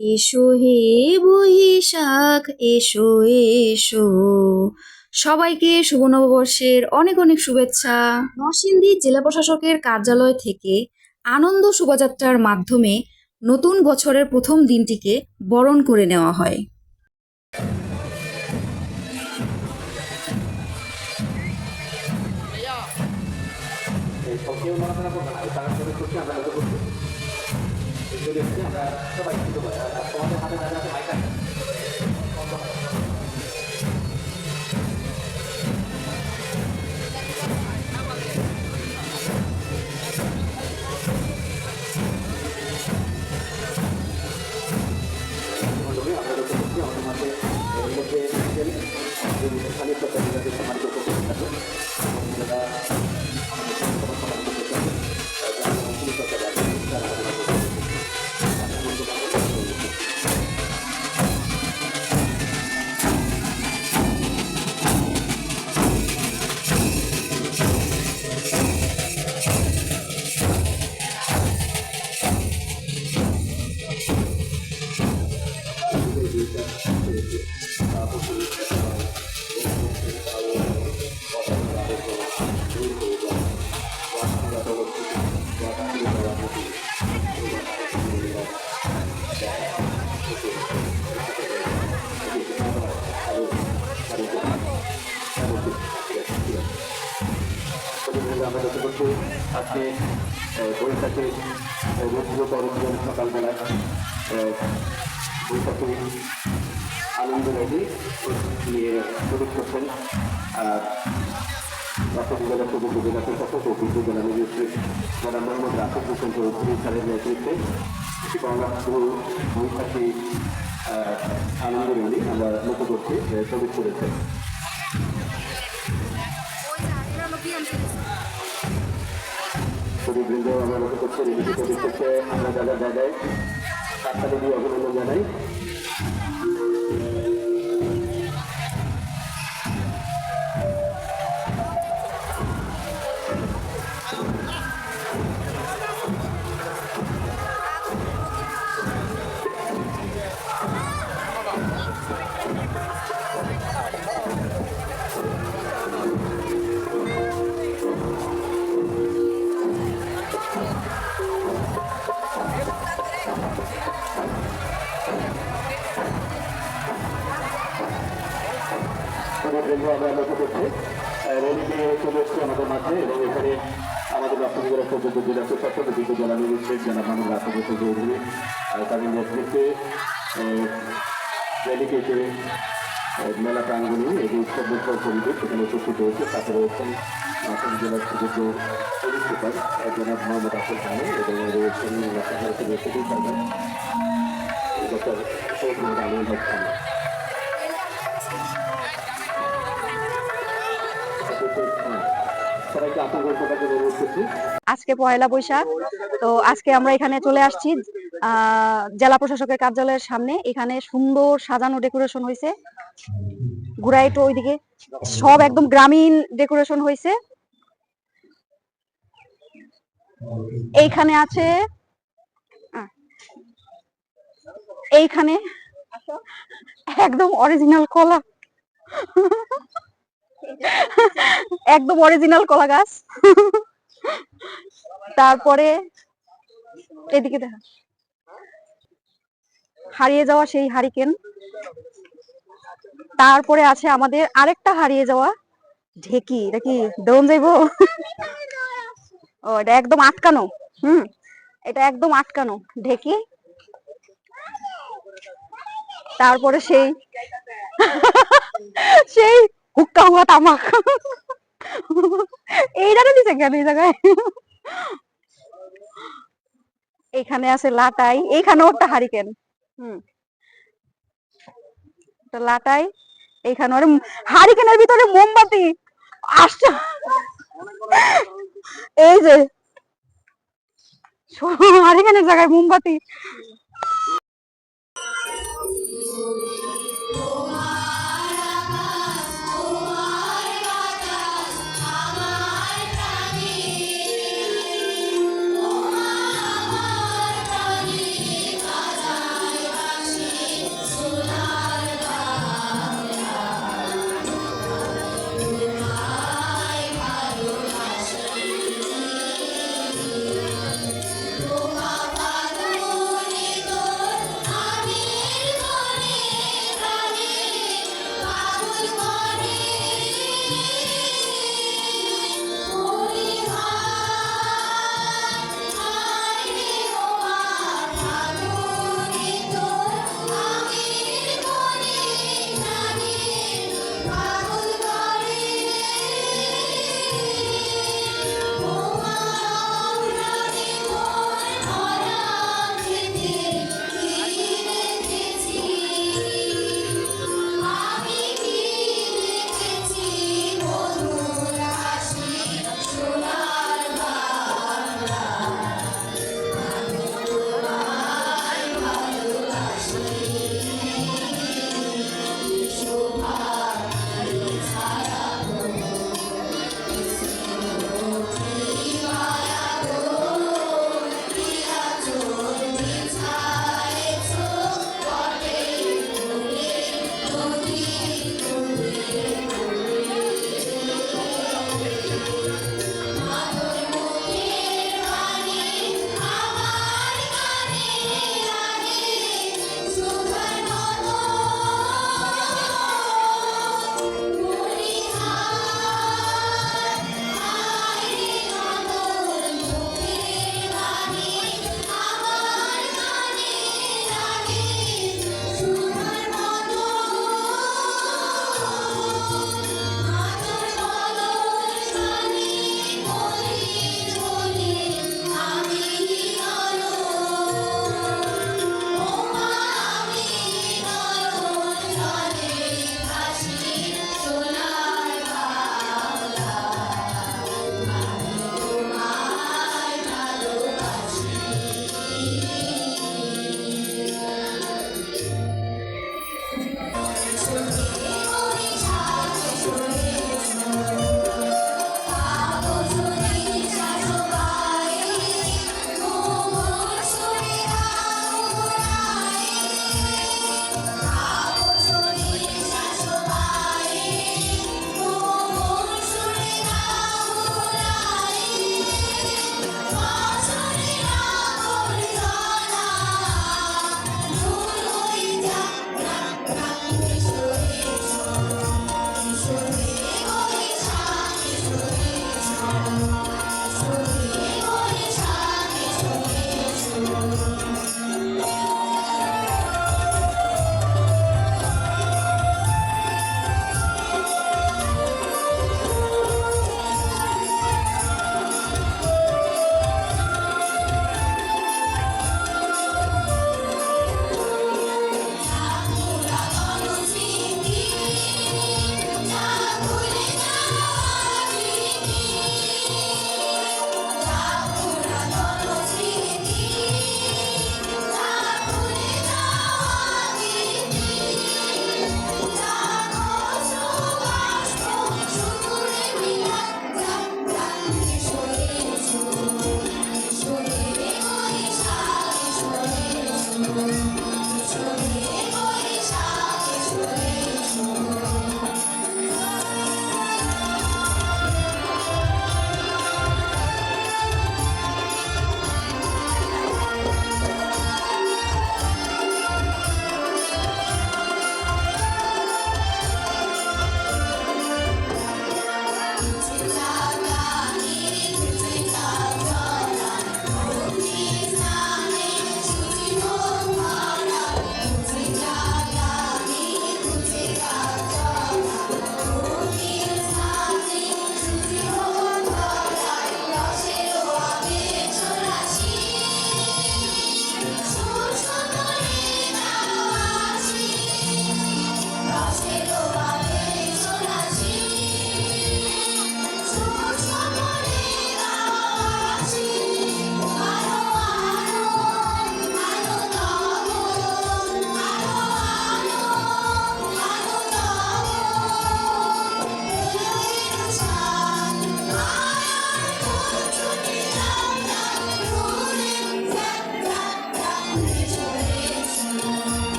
এসো হে বৈশাখ এসো এসো। সবাইকে শুভ নববর্ষের অনেক অনেক শুভেচ্ছা। নরসিংদী জেলা প্রশাসকের কার্যালয় থেকে আনন্দ শোভাযাত্রার মাধ্যমে নতুন বছরের প্রথম দিনটিকে বরণ করে নেওয়া হয়। আহ, বৈশাখে রুদ্র তরুণ সকালবেলায় বৈশাখে আনন্দ রেডি নিয়ে প্রবেশ করছেন। আর রাষ্ট্র জেলা সবুজ জেলা প্রশাসক ও বিদ্যুৎ জেলা ম্যাজিস্ট্রেট যারা মোহাম্মদ রাফিক হোসেন চৌধুরী স্যারের নেতৃত্বে বৈশাখী আনন্দ রেলি আমরা লক্ষ্য করছি প্রবেশ করেছে। শ্রমিকবৃন্দ আমার মতো করছে প্রবেশ করছে আমরা জায়গায় জায়গায় হাততালি দিয়ে অভিনন্দন জানাই শ্রমিকবৃন্দ আমরা লক্ষ্য করছি রেলিটি চলে এসছে আমাদের মাঝে। এবং এখানে আমাদের রাষ্ট্রপতিরা চৌদ্দ জেলা প্রশাসক বিদ্যুৎ জেলা ম্যাজিস্ট্রেট জেলা মানব রাষ্ট্রপতি চৌধুরী। তাদের নেতৃত্বে রেলিকে এসে মেলা প্রাঙ্গণে যে উৎসব মুখর সেখানে উপস্থিত হয়েছে। সাথে রয়েছেন নাসিম জেলার সুযোগ্য এবং রাষ্ট্রপতি আজকে পয়লা বৈশাখ, তো আজকে আমরা এখানে চলে আসছি জেলা প্রশাসকের কার্যালয়ের সামনে। এখানে সুন্দর সাজানো ডেকোরেশন হয়েছে। ঘুরাই তো ওইদিকে। সব একদম গ্রামীণ ডেকোরেশন হয়েছে। এইখানে আছে এইখানে একদম অরিজিনাল কলা। একদম অরিজিনাল কলা গাছ তারপরে এদিকে দেখা। হারিয়ে যাওয়া সেই হারিকেন। তারপরে আছে আমাদের আরেকটা হারিয়ে যাওয়া ঢেকি। এটা কি দৌড় যাইবো ও, এটা একদম আটকানো। হুম, এটা একদম আটকানো ঢেকি। তারপরে সেই সেই হুক্কা হুয়া তামাক এইটারে দিছে কেন? এই জায়গায়? এখানে আছে লাটাই। এইখানেও একটা হারিকেন। হুম। লাটাই। এইখানে আরে হারিকেনের ভিতরে মোমবাতি। আসছে। এই যে। হারিকেনের জায়গায় মোমবাতি।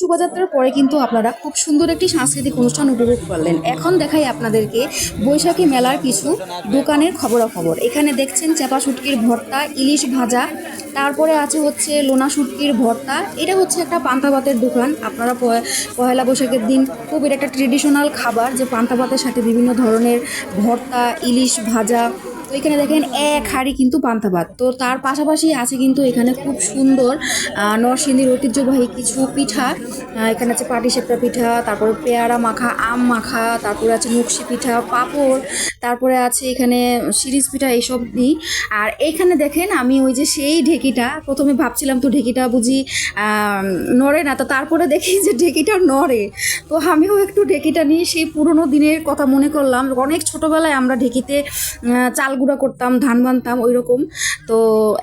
শোভাযাত্রার পরে কিন্তু আপনারা খুব সুন্দর একটি সাংস্কৃতিক অনুষ্ঠান উপভোগ করলেন। এখন দেখাই আপনাদেরকে বৈশাখী মেলার কিছু দোকানের খবরাখবর। এখানে দেখছেন চাপা শুটকির ভর্তা, ইলিশ ভাজা, তারপরে আছে হচ্ছে লোনা শুটকির ভর্তা। এটা হচ্ছে একটা পান্তা ভাতের দোকান। আপনারা পয়- পয়লা বৈশাখের দিন খুব এটা একটা ট্রেডিশনাল খাবার যে পান্তা ভাতের সাথে বিভিন্ন ধরনের ভর্তা, ইলিশ ভাজা তো এখানে দেখেন এক হাড়ি কিন্তু পান্তা ভাত। তো তার পাশাপাশি আছে কিন্তু এখানে খুব সুন্দর নরসিংহীর নরসিংদীর ঐতিহ্যবাহী কিছু পিঠা। এখানে আছে পাটিসাপটা পিঠা, তারপর পেয়ারা মাখা, আম মাখা, তারপর আছে নকশি পিঠা, পাঁপড় তারপরে আছে এখানে সিরিজ পিঠা এইসব দিই আর এইখানে দেখেন আমি ওই যে সেই ঢেকিটা, প্রথমে ভাবছিলাম তো ঢেকিটা বুঝি নড়ে না, তো তারপরে দেখি যে ঢেকিটা নড়ে। তো আমিও একটু ঢেকিটা নিয়ে সেই পুরনো দিনের কথা মনে করলাম। অনেক ছোটোবেলায় আমরা ঢেকিতে চাল গুঁড়া করতাম, ধান বানতাম ওই রকম তো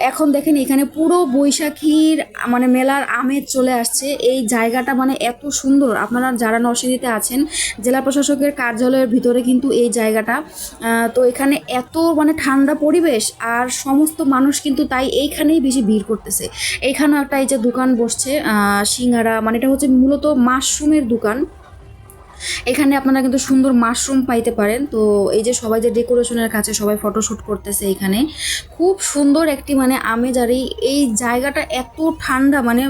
এখন দেখেন এখানে পুরো বৈশাখীর মানে মেলার আমেজ চলে আসছে। এই জায়গাটা মানে এত সুন্দর। আপনারা যারা নরসিংদীতে আছেন, জেলা প্রশাসকের কার্যালয়ের ভিতরে কিন্তু এই জায়গাটা। তো এখানে এত মানে ঠান্ডা পরিবেশ আর সমস্ত মানুষ কিন্তু তাই এইখানেই বেশি ভিড় করতেছে। এইখানেও একটা এই যে দোকান বসছে সিঙ্গারা মানে এটা হচ্ছে মূলত মাশরুমের দোকান। এখানে আপনারা কিন্তু সুন্দর মাশরুম পাইতে পারেন। তো এই যে সবাই যে ডেকোরেশনের কাছে সবাই ফটোশ্যুট করতেছে এখানে। খুব সুন্দর একটি মানে আমেজ আর এই জায়গাটা এত ঠান্ডা মানে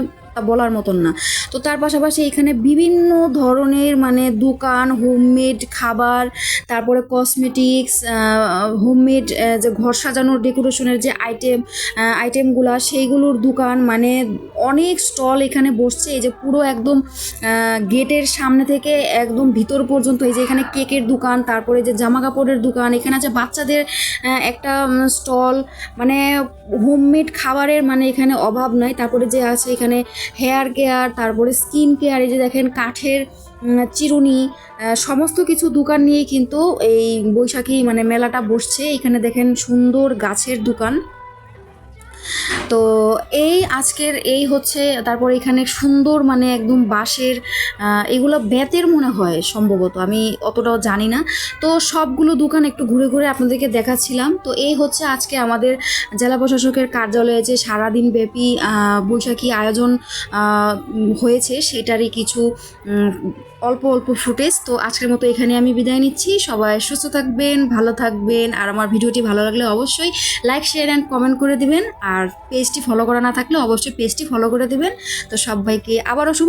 বলার মতন না। তো তার পাশাপাশি এখানে বিভিন্ন ধরনের মানে দোকান হোমমেড খাবার, তারপরে কসমেটিক্স হোমমেড যে ঘর সাজানোর ডেকোরেশনের যে আইটেম আইটেমগুলা সেইগুলোর দোকান মানে অনেক স্টল এখানে বসছে। এই যে পুরো একদম গেটের সামনে থেকে একদম ভিতর পর্যন্ত এই যে এখানে কেকের দোকান, তারপরে যে জামা কাপড়ের দোকান, এখানে আছে বাচ্চাদের একটা স্টল মানে হোমমেড খাবারের মানে এখানে অভাব নাই। তারপরে যে আছে এখানে হেয়ার কেয়ার, তারপরে স্কিন কেয়ার, এই যে দেখেন কাঠের চিরুনি সমস্ত কিছু দোকান নিয়ে কিন্তু এই বৈশাখী মানে মেলাটা বসছে। এখানে দেখেন সুন্দর গাছের দোকান। তো এই আজকের এই হচ্ছে, তারপর এখানে সুন্দর মানে একদম বাঁশের এগুলো বেতের মনে হয় সম্ভবত, আমি অতটাও জানি না। তো সবগুলো দোকান একটু ঘুরে ঘুরে আপনাদেরকে দেখাচ্ছিলাম। তো এই হচ্ছে আজকে আমাদের জেলা প্রশাসকের কার্যালয়ে যে সারাদিন ব্যাপী বৈশাখী আয়োজন হয়েছে, সেটারই কিছু অল্প অল্প ফুটেজ। তো আজকের মতো এখানে আমি বিদায় নিচ্ছি। সবাই সুস্থ থাকবেন, ভালো থাকবেন, আর আমার ভিডিওটি ভালো লাগলে অবশ্যই লাইক, শেয়ার অ্যান্ড কমেন্ট করে দিবেন। আর পেজটি ফলো করা না থাকলে অবশ্যই পেজটি ফলো করে দেবেন। তো সবাইকে আবারও শুভ